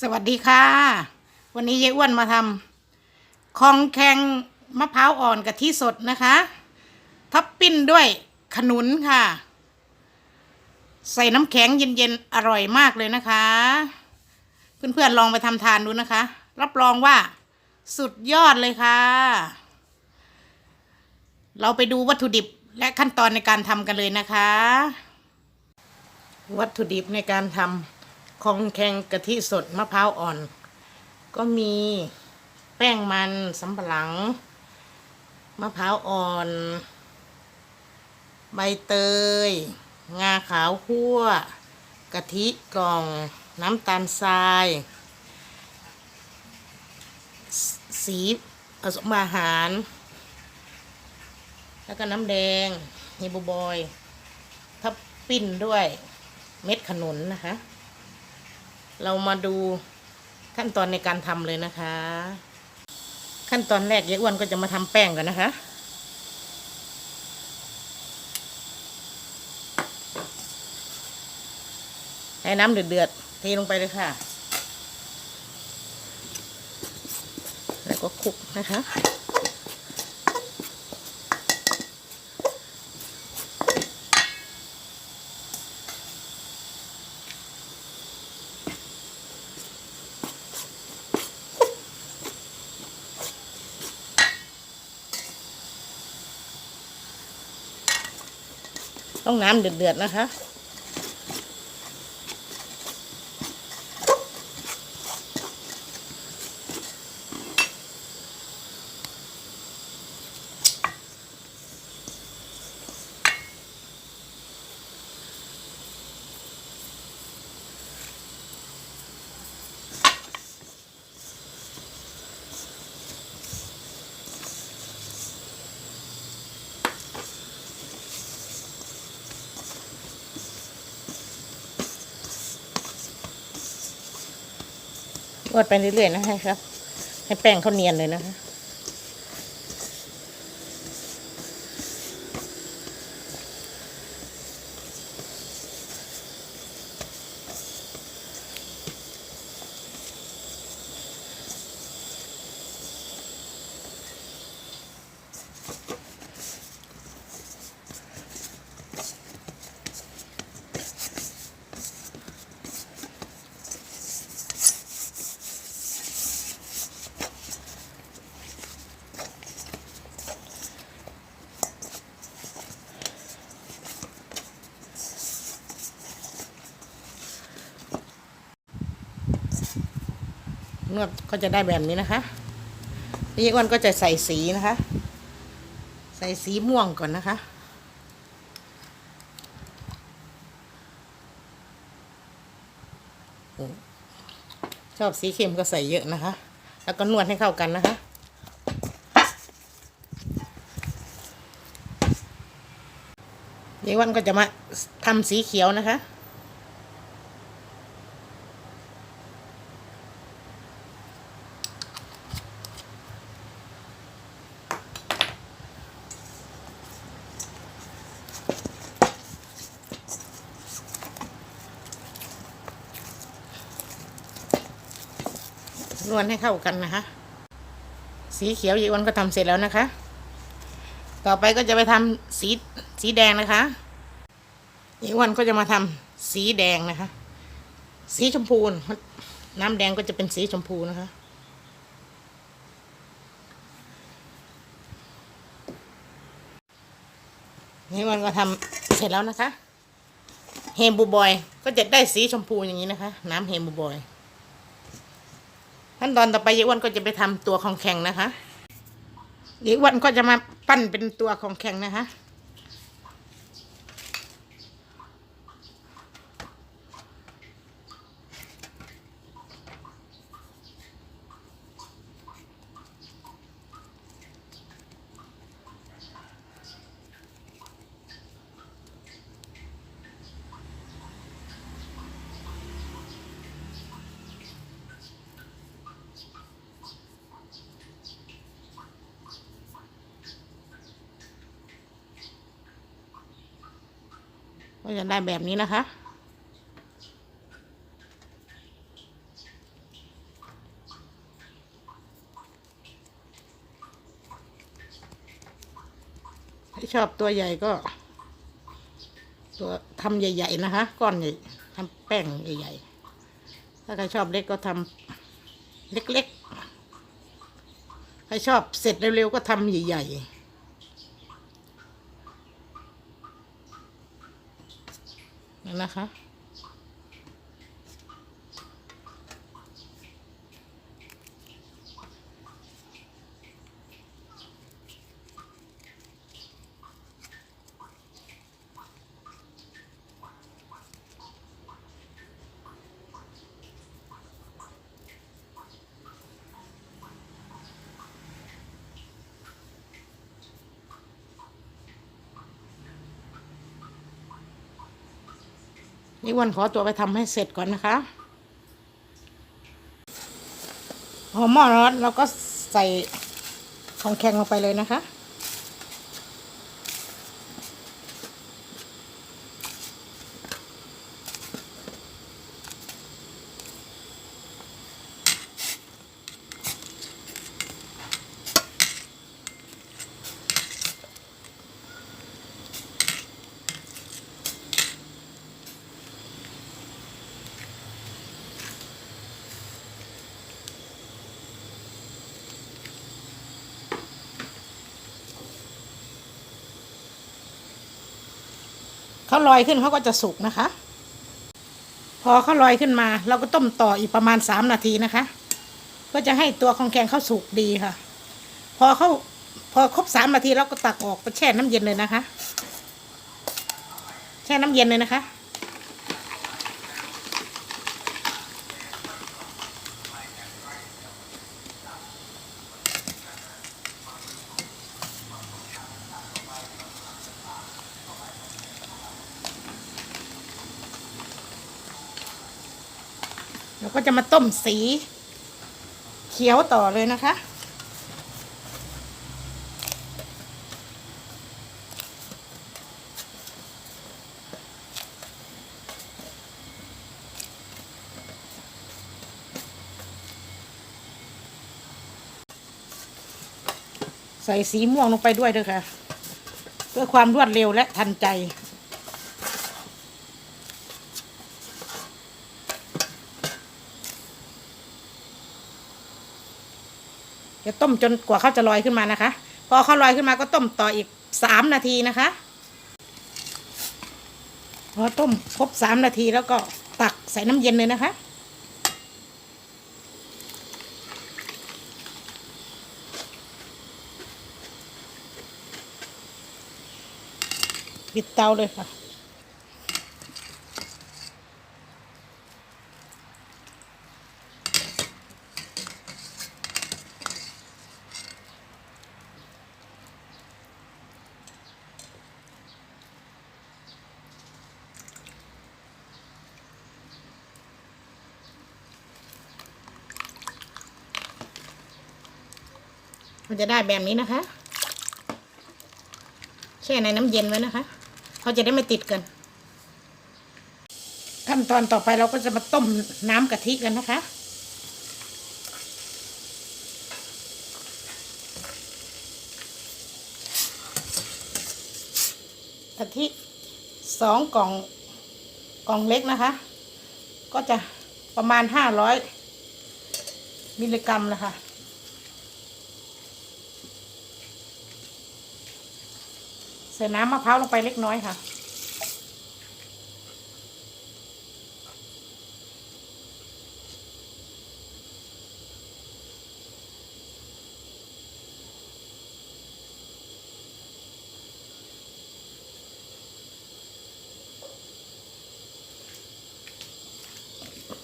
สวัสดีค่ะ วันนี้ยายอ้วนมาทำของแข็งมะพร้าวอ่อนกะทิสดนะคะท็อปปิ้นด้วยขนุนค่ะ ใส่น้ำแข็งเย็นๆ อร่อยมากเลยนะคะ เพื่อนๆลองไปทำทานดูนะคะ รับรองว่าสุดยอดเลยค่ะ เราไปดูวัตถุดิบและขั้นตอนในการทำกันเลยนะคะ วัตถุดิบในการทำ ของแข็งกะทิสดมะพร้าวอ่อน ก็มีแป้งมันสำปะหลัง มะพร้าวอ่อน ใบเตย งาขาวคั่วกะทิกล่อง น้ำตาลทรายสสีผสมอาหาร แล้วก็น้ำแดงเฮบูบอย ทับปิ้นด้วยเม็ดขนุนนะคะ เรามาดูขั้นตอนในการทำเลยนะคะ ขั้นตอนแรกยายอ้วนก็จะมาทำแป้งก่อนนะคะให้น้ำเดือดๆเทลงไปเลยค่ะ แล้วก็คลุกนะคะ ต้องน้ำเดือดๆนะคะ นวดไปเรื่อยๆนะคะครับ ให้แป้งเขาเนียนเลยนะคะ นวดก็จะได้แบบนี้นะคะพี่อ้วนก็จะใส่สีนะคะ ใส่สีม่วงก่อนนะคะ ชอบสีเข้มก็ใส่เยอะนะคะ แล้วก็นวดให้เข้ากันนะคะยายวันก็จะมาทำสีเขียวนะคะ นวดให้เข้ากันนะคะ สีเขียวยายวันก็ทำเสร็จแล้วนะคะ ต่อไปก็จะไปทำสีสีแดงนะคะยายวันก็จะมาทำสีแดงนะคะ สีชมพูนน้ำแดงก็จะเป็นสีชมพูนะคะนี่วันก็ทำเสร็จแล้วนะคะ เฮมบูบอยก็จะได้สีชมพูอย่างนี้นะคะ น้ำเฮมบูบอย ขั้นตอนต่อไปยายอ้วนก็จะไปทำตัวของแข็งนะคะยายอ้วนก็จะมาปั้นเป็นตัวของแข็งนะคะ ก็จะได้แบบนี้นะคะที่ชอบตัวใหญ่ก็ ตัวทำใหญ่ ๆ นะคะ ก้อนใหญ่ทำแป้งใหญ่ ๆ ถ้าใครชอบเล็กก็ทำเล็ก ๆ ใครชอบเสร็จเร็ว ๆ ก็ทำใหญ่ ๆ นั่นนะคะ นี่วันขอตัวไปทำให้เสร็จก่อนนะคะหอหม้อร้อนเราก็ใส่ของแข็งลงไปเลยนะคะ เขาลอยขึ้นเขาก็จะสุกนะคะ พอเขาลอยขึ้นมา เราก็ต้มต่ออีกประมาณสามนาทีนะคะก็จะให้ตัวของแกงเขาสุกดีค่ะ พอเขาพอครบสามนาทีเราก็ตักออกไปแช่น้ำเย็นเลยนะคะ แช่น้ำเย็นเลยนะคะ ก็จะมาต้มสีเขียวต่อเลยนะคะ ใส่สีม่วงลงไปด้วยด้วยค่ะ เพื่อความรวดเร็วและทันใจ ต้มจนกว่าเขาจะลอยขึ้นมานะคะ พอเขาลอยขึ้นมาก็ต้มต่ออีกสามนาทีนะคะ พอต้มครบสามนาทีแล้วก็ตักใส่น้ำเย็นเลยนะคะ ปิดเตาเลยค่ะ มันจะได้แบบนี้นะคะ แช่ในน้ำเย็นไว้นะคะเขาจะได้ไม่ติดกัน ขั้นตอนต่อไปเราก็จะมาต้มน้ำกะทิกันนะคะกะทิสองกล่องกล่องเล็กนะคะ ก็จะประมาณห้าร้อยมิลลิกรัมนะคะ ใส่น้ำมะพร้าวลงไปเล็กน้อยค่ะ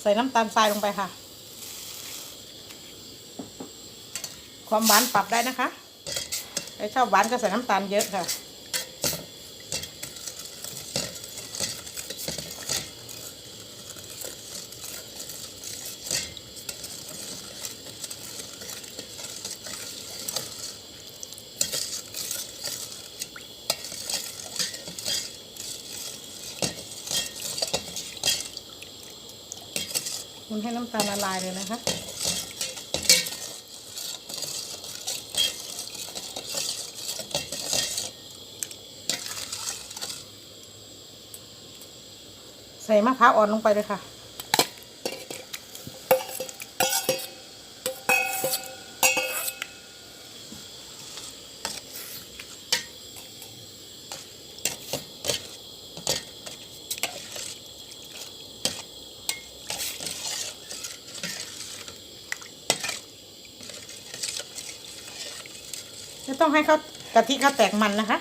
ใส่น้ำตาลทรายลงไปค่ะ ความหวานปรับได้นะคะใครชอบหวานก็ใส่น้ำตาลเยอะค่ะ มันให้น้ำตาลละลายเลยนะคะใส่มะพร้าวอ่อนลงไปเลยค่ะ ต้องให้เขากะทิเขาแตกมันนะคะ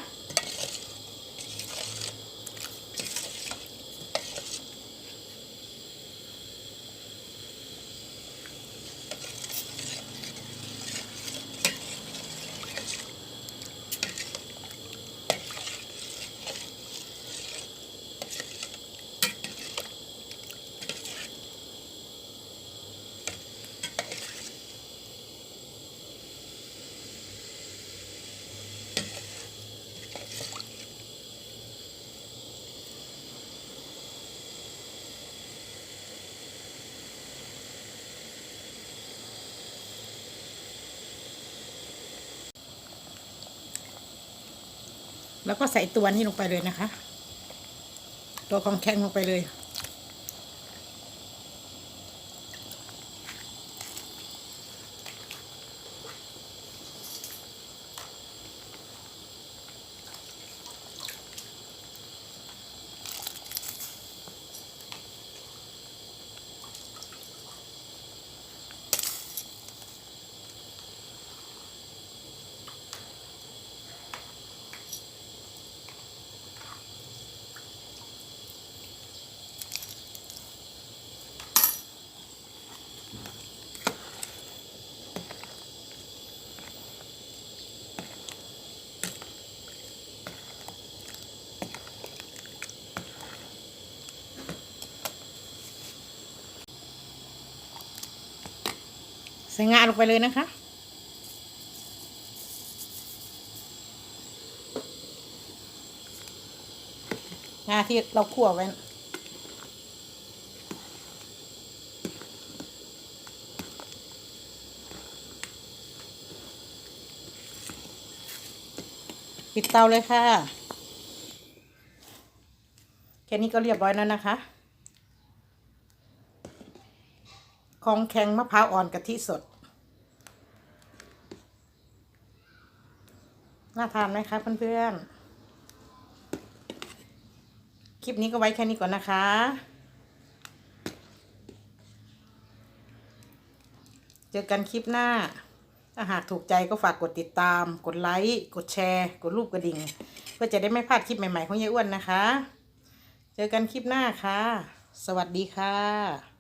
แล้วก็ใส่ตัวนี้ลงไปเลยนะคะ ตัวของแข็งลงไปเลย ใส่งาลงไปเลยนะคะ งาที่เราคั่วไว้ปิดเตาเลยค่ะ แค่นี้ก็เรียบร้อยแล้วนะคะ ของแข็งมะพร้าวอ่อนกะทิสด น่าทานไหมคะเพื่อนๆ คลิปนี้ก็ไว้แค่นี้ก่อนนะคะ เจอกันคลิปหน้า ถ้าหากถูกใจก็ฝากกดติดตาม กดไลค์ กดแชร์ กดรูปกระดิ่ง เพื่อจะได้ไม่พลาดคลิปใหม่ๆของยายอ้วนนะคะ เจอกันคลิปหน้าค่ะ สวัสดีค่ะ